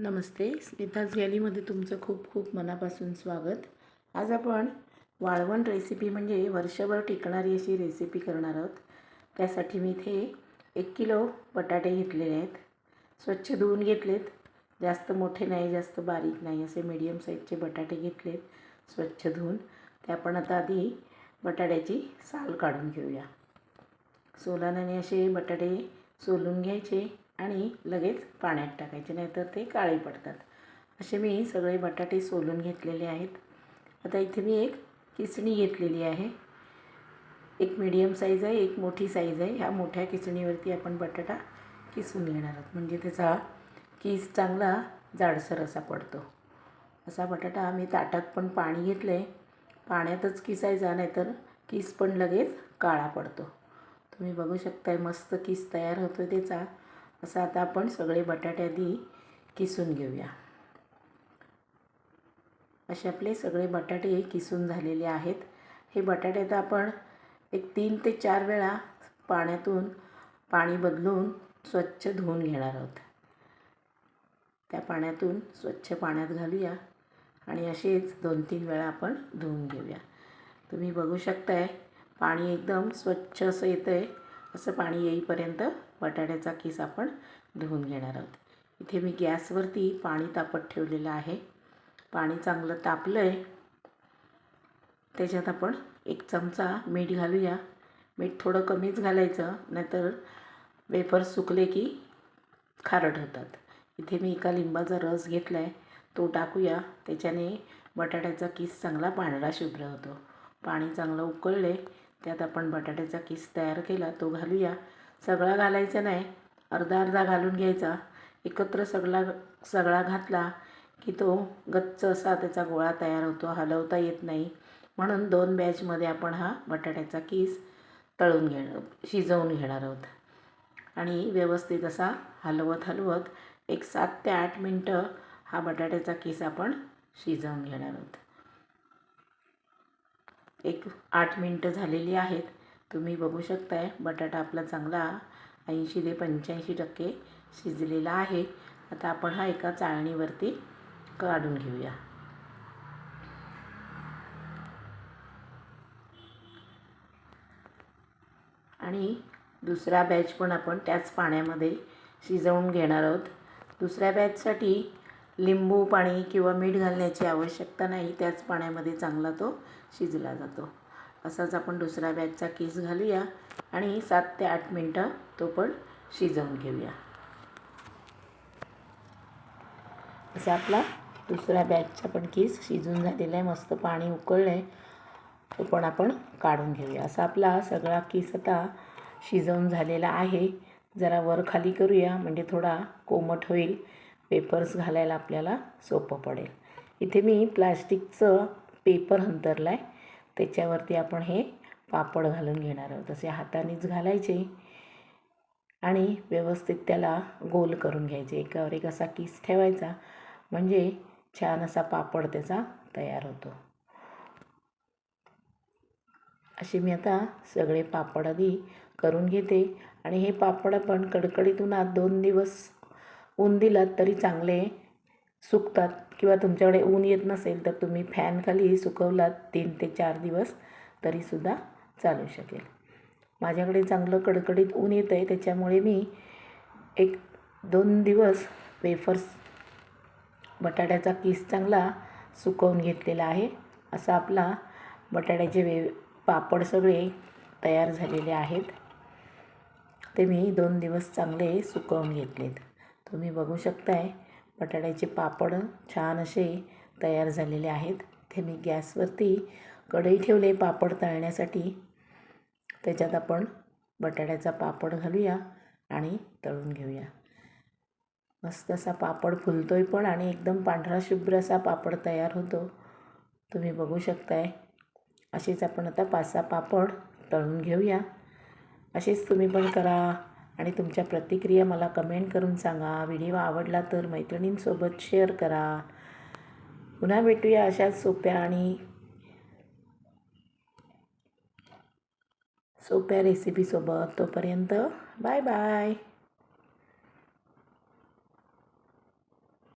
नमस्ते स्मिताज गॅलीमध्ये तुमचं खूप खूप मनापासून स्वागत. आज आपण वाळवण रेसिपी म्हणजे वर्षभर टिकणारी अशी रेसिपी करणार आहोत. त्यासाठी मी इथे एक किलो बटाटे घेतलेले आहेत. स्वच्छ धुवून घेतलेत. जास्त मोठे नाही जास्त बारीक नाही असे मीडियम साईजचे बटाटे घेतलेत स्वच्छ धुवून. ते आपण आता आधी बटाट्याची साल काढून घेऊया. सोलानाने असे बटाटे सोलून घ्यायचे. आणि लगेच पाण्यात टाकायचे नाहीतर ते काळे पडतात. असे मी सगळे बटाटे सोलून घेतलेले आहेत. आता इथे मी एक किसणी घेतलेली आहे. एक मीडियम साईज आहे एक मोठी साईज आहे. ह्या मोठ्या किसणीवरती आपण बटाटा किसून घेणार आहोत. म्हणजे त्याचा किस चांगला जाडसर असा पडतो. असा बटाटा मी ताटात पण पाणी घेतलं आहे पाण्यातच किसायचा नाहीतर किस पण लगेच काळा पडतो. तुम्ही बघू शकताय मस्त किस तयार होतो त्याचा. असं आता आपण सगळे बटाटे आधी किसून घेऊया. असे आपले सगळे बटाटे किसून झालेले आहेत. हे बटाटे आता आपण एक तीन ते चार वेळा पाण्यातून पाणी बदलून स्वच्छ धुवून घेणार आहोत. त्या पाण्यातून स्वच्छ पाण्यात घालूया आणि असेच दोन तीन वेळा आपण धुवून घेऊया. तुम्ही बघू शकताय पाणी एकदम स्वच्छ असं येतं आहे असं पाणी येईपर्यंत बटाट्याचा किस आपण धुवून घेणार आहोत. इथे मी गॅसवरती पाणी तापत ठेवलेलं आहे. पाणी चांगलं तापलं आहे त्याच्यात आपण एक चमचा मीठ घालूया. मीठ थोडं कमीच घालायचं नाहीतर वेफर सुकले की खारट होतात. इथे मी एका लिंबाचा रस घेतला आहे तो टाकूया. त्याच्याने बटाट्याचा किस चांगला पांढरा शुभ्र होतो. पाणी चांगलं उकळले त्यात आपण बटाट्याचा किस तयार केला तो घालूया. सगळा घालायचा नाही अर्धा अर्धा घालून घ्यायचा. एकत्र सगळा सगळा घातला की तो गच्च असा त्याचा गोळा तयार होतो हलवता येत नाही. म्हणून दोन बॅचमध्ये आपण हा बटाट्याचा किस तळून घेणं शिजवून घेणार आहोत. आणि व्यवस्थित असा हलवत हलवत एक सात ते आठ मिनटं हा बटाट्याचा किस आपण शिजवून घेणार आहोत. एक आठ मिनटं झालेली आहेत. तुम्ही बघू शकताय बटाटा आपला चांगला ऐंशी ते पंच्याऐंशी टक्के शिजलेला आहे. आता आपण हा एका चाळणीवरती काढून घेऊया. आणि दुसरा बॅच पण आपण त्याच पाण्यामध्ये शिजवून घेणार आहोत. दुसऱ्या बॅचसाठी लिंबू पाणी किंवा मीठ घालण्याची आवश्यकता नाही त्याच पाण्यामध्ये चांगला तो शिजला जातो. असाच आपण दुसऱ्या बॅचचा किस घालूया आणि सात ते आठ मिनटं तो पण शिजवून घेऊया. असा आपला दुसऱ्या बॅचचा पण किस शिजून झालेला आहे मस्त पाणी उकळलं आहे तो पण आपण काढून घेऊया. असा आपला सगळा किस आता शिजवून झालेला आहे. जरा वर खाली करूया म्हणजे थोडा कोमट होईल. पेपर्स घालायला आपल्याला सोपं पडेल. इथे मी प्लास्टिकचं पेपर अंतरला आहे त्याच्यावरती आपण हे पापड घालून घेणार आहोत. तसे हातानेच घालायचे. आणि व्यवस्थित त्याला गोल करून घ्यायचे. एकावर एक असा किस ठेवायचा. म्हणजे छान असा पापड त्याचा तयार होतो. असे मी आता सगळे पापड आधी करून घेते. आणि हे पापड आपण कडकडीत उन्हात दोन दिवस ऊन दिलात तरी चांगले सुकतात किंवा तुमच्याकडे ऊन येत नसेल तर तुम्ही फॅनखाली सुकवलात तीन ते चार दिवस तरीसुद्धा चालू शकेल. माझ्याकडे चांगलं कडकडीत ऊन येतं आहे त्याच्यामुळे मी एक दोन दिवस वेफर्स बटाट्याचा किस चांगला सुकवून घेतलेला आहे. असा आपला बटाट्याचे वे पापड सगळे तयार झालेले आहेत. ते मी दोन दिवस चांगले सुकवून घेतलेत. तुम्ही बघू शकताय बटाट्याचे पापड छान असे तयार झालेले आहेत. ते मी गॅसवरती कढई ठेवले पापड तळण्यासाठी. त्याच्यात आपण बटाट्याचा पापड घालूया आणि तळून घेऊया. मस्त असा पापड फुलतोय पण आणि एकदम पांढरा शुभ्र असा पापड तयार होतो. तुम्ही बघू शकताय. असेच आपण आता पाच सहा पापड तळून घेऊया. असेच तुम्ही पण करा. आणि तुमच्या प्रतिक्रिया मला कमेंट करून सांगा. व्हिडिओ आवडला तर मैत्रिणींसोबत शेअर करा. पुन्हा भेटूया अशाच सोप्या आणि सोप्या रेसिपीसोबत तोपर्यंत बाय बाय